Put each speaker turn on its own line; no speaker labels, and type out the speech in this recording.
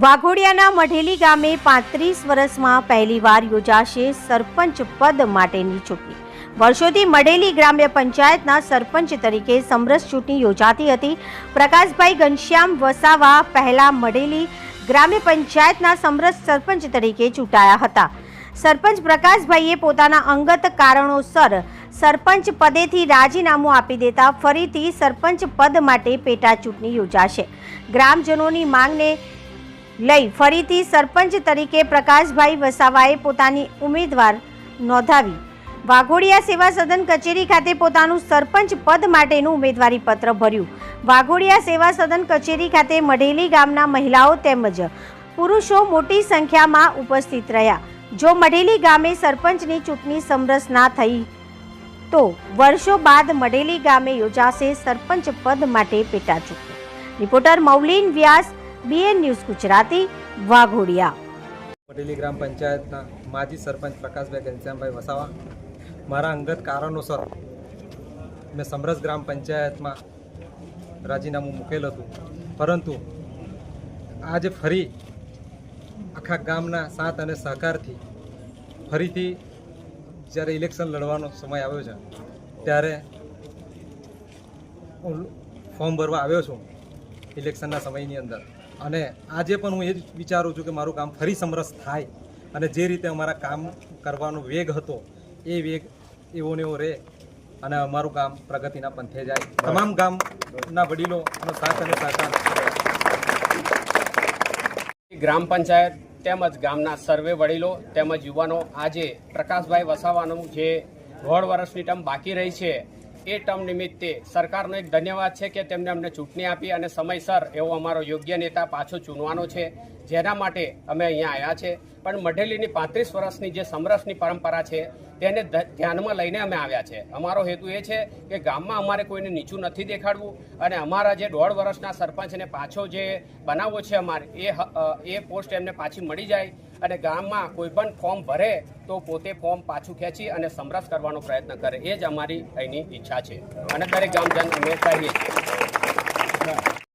વાઘોડિયાના મઢેલી ગામે પાંત્રીસ વર્ષમાં પહેલીવાર યોજાશે સરપંચ પદ માટેની ચૂંટણી. વર્ષોથી મઢેલી ગ્રામ્ય પંચાયતના સરપંચ તરીકે સમરસ ચૂંટણી યોજાતી હતી. પ્રકાશભાઈ ઘનશ્યામ વસાવા પહેલા મઢેલી ગ્રામ્ય પંચાયતના સમરસ સરપંચ તરીકે ચૂંટાયા હતા. સરપંચ પ્રકાશભાઈએ પોતાના અંગત કારણોસર સરપંચ પદેથી રાજીનામું આપી દેતા ફરીથી સરપંચ પદ માટે પેટા ચૂંટણી યોજાશે. ગ્રામજનોની માંગને લઈ ફરીથી સરપંચ તરીકે પ્રકાશભાઈ વસાવાએ પોતાની ઉમેદવાર નોંધાવી. વાઘોડિયા સેવા સદન કચેરી ખાતે પોતાનું સરપંચ પદ માટેનું ઉમેદવારી પત્ર ભર્યું. વાઘોડિયા સેવા સદન કચેરી ખાતે મઢેલી ગામના મહિલાઓ તેમજ પુરુષો મોટી સંખ્યામાં ઉપસ્થિત રહ્યા. જો મઢેલી ગામે સરપંચની ચૂંટણી સમરસ ના થઈ, તો વર્ષો બાદ મઢેલી ગામે યોજાશે સરપંચ પદ માટે પેટાચૂંટણી reporter Maulin Vyas BN news Gujarati, Vaghodiya.
Pateli ગ્રામ પંચાયતના માજી સરપંચ પ્રકાશભાઈ ઘનશ્યામભાઈ વસાવા. મારા અંગત કારણોસર મેં સમરસ ગ્રામ પંચાયતમાં રાજીનામું મૂકેલ હતું. પરંતુ આજે ફરી આખા ગામના સાથ અને સહકારથી ફરીથી જ્યારે ઇલેક્શન લડવાનો સમય આવ્યો છે, ત્યારે હું ફોર્મ ભરવા આવ્યો છું ઇલેક્શનના સમયની અંદર. અને આજે પણ હું એ જ વિચારું છું કે મારું કામ ફરી સમરસ થાય અને જે રીતે અમારા કામ કરવાનો વેગ હતો એ વેગ એવો ને એવો રહે અને અમારું ગામ પ્રગતિના પંથે જાય. તમામ ગામના વડીલોનો સાથ અને સહકાર
ગ્રામ પંચાયત તેમજ ગામના સર્વે વડીલો તેમજ યુવાનો આજે પ્રકાશભાઈ વસાવાનું જે દોઢ વર્ષની ટર્મ બાકી રહી છે એ ટર્મ નિમિત્તે સરકારનો એક ધન્યવાદ છે કે તેમને અમને ચૂંટણી આપી અને સમયસર એવો અમારો યોગ્ય નેતા પાછો ચૂનવાનો છે, જેના માટે અમે અહીંયા આવ્યા છે. પણ મઢેલીની પાંત્રીસ વર્ષની જે સમરસની પરંપરા છે, તેને ધ્યાનમાં લઈને અમે આવ્યા છે. અમારો હેતુ એ છે કે ગામમાં અમારે કોઈને નીચું નથી દેખાડવું અને અમારા જે દોઢ વર્ષના સરપંચને પાછો જે બનાવવો છે અમારે, એ એ પોસ્ટ એમને પાછી મળી જાય અને ગામમાં કોઈ પણ ફોર્મ ભરે તો પોતે ફોર્મ પાછું ખેંચી અને સમરસ કરવાનો પ્રયત્ન કરે. એ જ અમારી અહીંની ઈચ્છા છે. અને દરેક ગામજન અમે કહીએ છીએ.